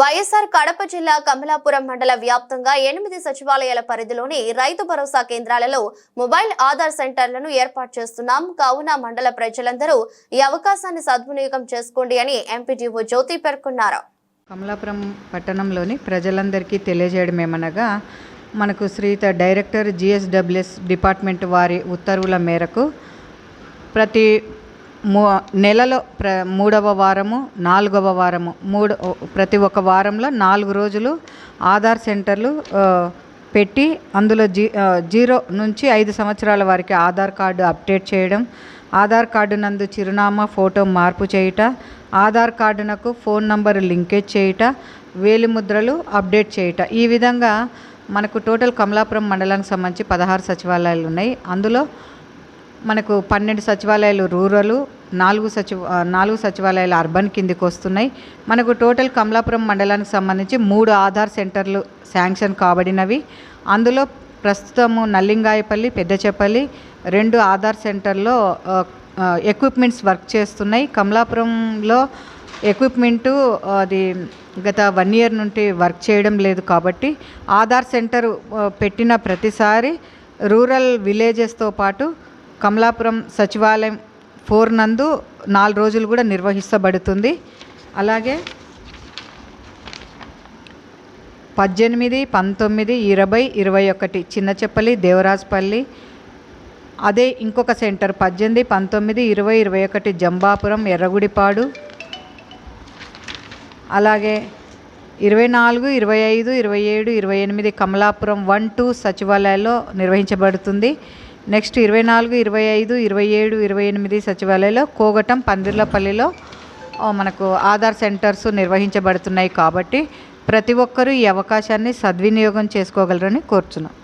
వైఎస్ఆర్ కడప జిల్లా కమలాపురం మండల వ్యాప్తంగా ఎనిమిది సచివాలయాల పరిధిలోని రైతు భరోసా కేంద్రాలలో మొబైల్ ఆధార్ సెంటర్లను ఏర్పాటు చేస్తున్నాం. కావున మండల ప్రజలందరూ ఈ అవకాశాన్ని సద్వినియోగం చేసుకోండి అని ఎంపీడీఓ జ్యోతి పేర్కొన్నారు. కమలాపురం పట్టణంలోని ప్రజలందరికీ తెలియజేయడం ఏమనగా మనకు శ్రీత డైరెక్టర్ జిఎస్డబ్ల్యూఎస్ డిపార్ట్మెంట్ వారి ఉత్తర్వుల మేరకు ప్రతి మూ నెలలో ప్ర మూడవ వారము నాలుగవ వారము మూడు ప్రతి ఒక్క వారంలో నాలుగు రోజులు ఆధార్ సెంటర్లు పెట్టి అందులో జీ జీరో నుంచి ఐదు సంవత్సరాల వారికి ఆధార్ కార్డు అప్డేట్ చేయడం ఆధార్ కార్డు నందు చిరునామా ఫోటో మార్పు చేయుట ఆధార్ కార్డునకు ఫోన్ నంబర్ లింకేజ్ చేయుట వేలిముద్రలు అప్డేట్ చేయుట. ఈ విధంగా మనకు టోటల్ కమలాపురం మండలానికి సంబంధించి పదహారు సచివాలయాలు ఉన్నాయి. అందులో మనకు పన్నెండు సచివాలయాలు రూరలు నాలుగు సచివ నాలుగు సచివాలయాలు అర్బన్ కిందికి వస్తున్నాయి. మనకు టోటల్ కమలాపురం మండలానికి సంబంధించి మూడు ఆధార్ సెంటర్లు శాంక్షన్ కాబడినవి. అందులో ప్రస్తుతము నల్లింగాయపల్లి పెద్దచెపల్లి రెండు ఆధార్ సెంటర్లో ఎక్విప్మెంట్స్ వర్క్ చేస్తున్నాయి. కమలాపురంలో ఎక్విప్మెంటు అది గత వన్ ఇయర్ నుండి వర్క్ చేయడం లేదు కాబట్టి ఆధార్ సెంటర్ పెట్టిన ప్రతిసారి రూరల్ విలేజెస్తో పాటు కమలాపురం సచివాలయం ఫోర్ నందు నాలుగు రోజులు కూడా నిర్వహిస్తబడుతుంది. అలాగే పద్దెనిమిది పంతొమ్మిది ఇరవై ఇరవై ఒకటి చిన్నచెప్పలి దేవరాజపల్లి. అదే ఇంకొక సెంటర్ పద్దెనిమిది పంతొమ్మిది ఇరవై ఇరవై ఒకటి జంబాపురం ఎర్రగుడిపాడు. అలాగే ఇరవై నాలుగు ఇరవై ఐదు ఇరవై ఏడు ఇరవై ఎనిమిది కమలాపురం వన్ టూ సచివాలయాల్లో నిర్వహించబడుతుంది. నెక్స్ట్ ఇరవై నాలుగు ఇరవై ఐదు ఇరవై ఏడు ఇరవై ఎనిమిది సచివాలయాల్లో కోగటం పందిర్లపల్లిలో మనకు ఆధార్ సెంటర్స్ నిర్వహించబడుతున్నాయి కాబట్టి ప్రతి ఒక్కరూ ఈ అవకాశాన్ని సద్వినియోగం చేసుకోగలరని కోరుచున్నాం.